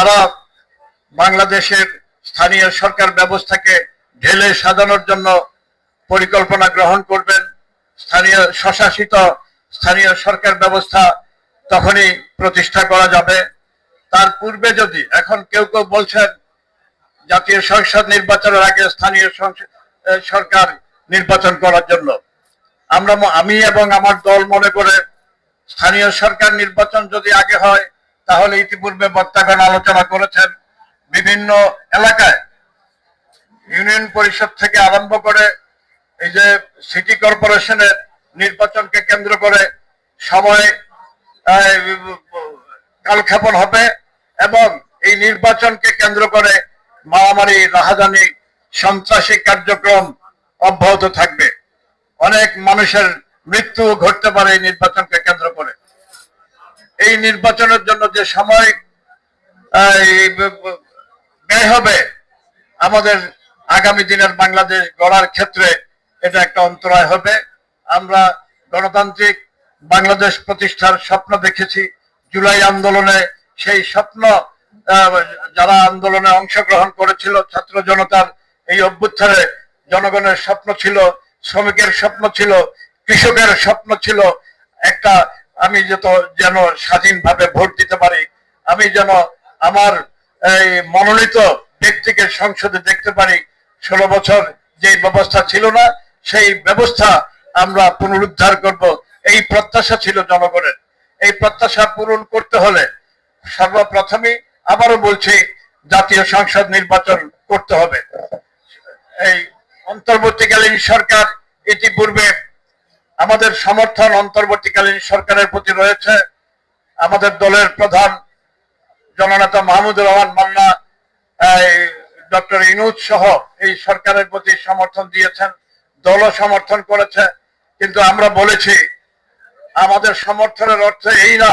তারা বাংলাদেশের স্থানীয় সরকার ব্যবস্থাকে ঢেলে সাজানোর জন্য পরিকল্পনা গ্রহণ করবেন। স্থানীয় স্বশাসিত স্থানীয় সরকার ব্যবস্থা তখনই প্রতিষ্ঠা করা যাবে। তার পূর্বে যদি, এখন কেউ কেউ বলছেন, জাতীয় সংসদ নির্বাচনের আগে স্থানীয় সরকার নির্বাচন করার জন্য। আমরা আমি এবং আমার দল মনে করে স্থানীয় সরকার নির্বাচন যদি আগে হয় তাহলে ইতিপূর্বে বক্তাগণ আলোচনা করেছেন বিভিন্ন এলাকায়। ইউনিয়ন পরিষদ থেকে আরম্ভ করে এই যে সিটি কর্পোরেশনের নির্বাচনকে কেন্দ্র করে সময় কালক্ষেপণ হবে এবং এই নির্বাচনকে কেন্দ্র করে মারামারি, রাহাজানি, সন্ত্রাসী কার্যক্রম অব্যাহত থাকবে। অনেক মানুষের মৃত্যু ঘটতে পারে এই নির্বাচনকে কেন্দ্র এই নির্বাচনের জন্য যে সময় আহ, এই ব- ব- ব্যয় হবে আমাদের আগামী দিনের বাংলাদেশ গড়ার ক্ষেত্রে এটা একটা অন্তরায় হবে। আমরা গণতান্ত্রিক বাংলাদেশ প্রতিষ্ঠার স্বপ্ন দেখেছি। জুলাই আন্দোলনে সেই স্বপ্ন যারা আন্দোলনে অংশগ্রহণ করেছিল ছাত্র জনতার এই অভ্যুত্থানে জনগণের স্বপ্ন ছিল শ্রমিকের স্বপ্ন ছিল কৃষকের স্বপ্ন ছিল একটা আমি যত যেন স্বাধীনভাবে ভোট দিতে পারি, আমি যেন আমার এই মনোনীত ব্যক্তিকে সংসদে দেখতে পারি, ষোলো বছর যে ব্যবস্থা ছিল না, সেই ব্যবস্থা আমরা পুনরুদ্ধার করব। এই প্রত্যাশা ছিল জনগণের। এই প্রত্যাশা পূরণ করতে হলে সর্বপ্রথমে আবারও বলছি, জাতীয় সংসদ নির্বাচন করতে হবে। এই অন্তর্বর্তীকালীন সরকার ইতিপূর্বে আমাদের সমর্থন অন্তর্বর্তীকালীন সরকারের প্রতি রয়েছে। আমাদের দলের প্রধান জননেতা মাহমুদুর রহমান মান্না ডক্টর ইনুজ সহ এই সরকারের প্রতি সমর্থন দিয়েছেন, দলও সমর্থন করেছে। কিন্তু আমরা বলেছি, আমাদের সমর্থনের অর্থ এই না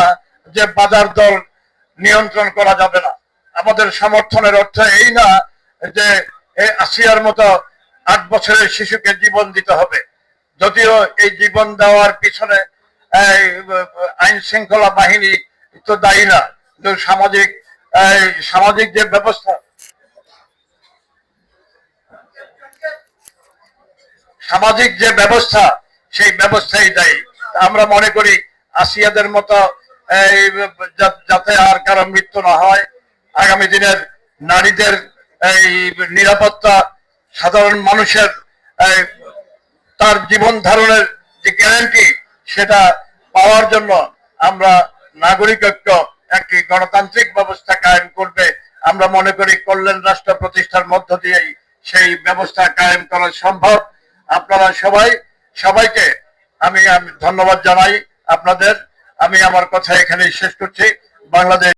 যে বাজার দল নিয়ন্ত্রণ করা যাবে না। আমাদের সমর্থনের অর্থ এই না যে আসিয়ার মতো আট বছরের শিশুকে জীবন দিতে হবে। যদিও এই জীবন দেওয়ার পিছনে আইন শৃঙ্খলা বাহিনী তো দায়ী না সামাজিক সামাজিক যে ব্যবস্থা, সামাজিক যে ব্যবস্থা, সেই ব্যবস্থাই দায়ী। আমরা মনে করি আসিয়াদের মতো যাতে আর কারও মৃত্যু না হয়, আগামী দিনের নারীদের এই নিরাপত্তা, সাধারণ মানুষের তার জীবন ধারণের যে গ্যারান্টি সেটা পাওয়ার জন্য আমরা নাগরিকত্ব একটি গণতান্ত্রিক ব্যবস্থা কায়েম করবে। আমরা মনে করি কল্যাণ রাষ্ট্র প্রতিষ্ঠার মধ্য দিয়েই সেই ব্যবস্থা কায়েম করা সম্ভব। আপনারা সবাই, সবাইকে আমি আমি ধন্যবাদ জানাই আপনাদের। আমি আমার কথা এখানেই শেষ করছি। বাংলাদেশ